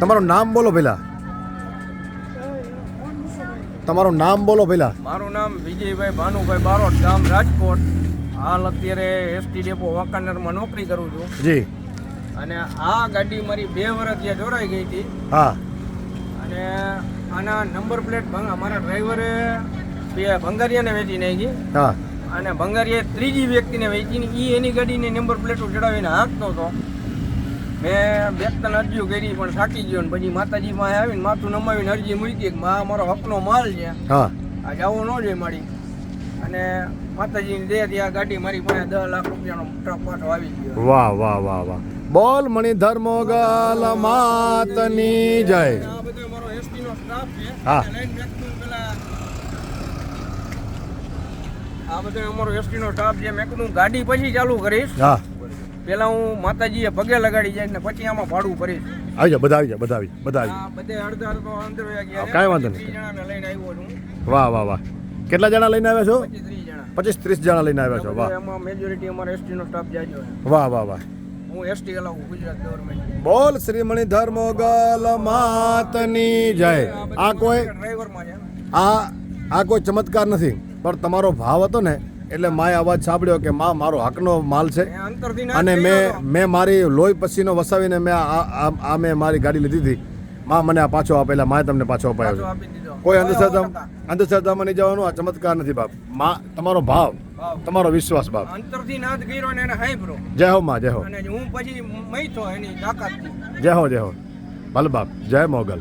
તમારું નામ બોલો પેલા તમારું નામ બોલો પેલા મારું નામ વિજયભાઈ ભાનુભાઈ બારોટ ગામ રાજકોટ. હાલ અત્યારે એસટી ડેપો વાંકાનેરમાં નોકરી કરું છું. જી. અને આ ગાડી મારી બે વર્ષ જે જોડાઈ ગઈ હતી. હા. અને આના નંબર પ્લેટ ભંગ મારા ડ્રાઈવરે બે ભંગારિયાને વેચી નાખી. હા. અને ભંગારીએ ત્રીજી વ્યક્તિને વેચીને એ એની ગાડીની નંબર પ્લેટો ચડાવીને હાંકતો હતો. મેં બે ત્રણ અરજીઓ કરી પણ થાકી ગયો ને પછી માતાજીમાં આવીને માથું નમાવીને અરજી મૂકી કે આ મારો હકનો માલ છે. હા. આ જવું ન જોઈએ મારી. અને માતાજીની દે ત્યાં ગાડી મારી પાસે દસ લાખ રૂપિયાનો ટ્રક પાછો આવી ગયો. વાહ વાહ વાહ વાહ. બોલ મણિધર મોગલ માતની જય. આ બધો મારો એસટી નો સ્ટાફ છે. હા. આ બધો અમારો એસટી નો સ્ટાફ છે. મેં કીધું ગાડી પછી ચાલુ કરીશ. હા. પેલા હું માતાજીએ પગે લગાડી જાય ને પછી આમાં ભાડું ભરીશ આવી જાઓ બધા આવી જાઓ બધા આવી બધા આવી બધે અડધા અડધો અંદર ગયા કાંઈ વાંધો નહીં. જણાને લઈને આવ્યો છું. વાહ વાહ વાહ. કેટલા જણા લઈને આવ્યા છો? પચીસ ત્રીસ જણા. લઈને આવ્યા છો વાહ. એમાં મેજોરિટી અમારા એસટી નો સ્ટાફ જાય વાહ વાહ વાહ. હું એસટી અલાવું ગુજરાત ગવર્મેન્ટ બોલ શ્રી ધર્મ ગલ માતની જય. આ કોઈ ડ્રાઈવરમાં છે. આ આ કોઈ ચમત્કાર નથી પણ તમારો ભાવ હતો ને એટલે માએ અવાજ સાંભળ્યો કે માં મારો હકનો માલ છે. અને મેં મેં મારી લોહી પસીનો વસાવીને મેં આ મેં મારી ગાડી લીધી હતી. માં મને આ પાછો આપેલા માએ તમને પાછો અપાયો છે. કોઈ અંધશ્રદ્ધા અંધશ્રદ્ધામાં નહીં જવાનું આ ચમત્કાર નથી બાપ. માં તમારો ભાવ. તમારો વિશ્વાસ બાપ. અંતરથી નાદ કર્યો ને એને હાંભળ્યો. જય હો માં જય હો. અને હું પછી મૈથો એની તાકાતથી. જય હો જય હો. ભલે બાપ જય મોગલ.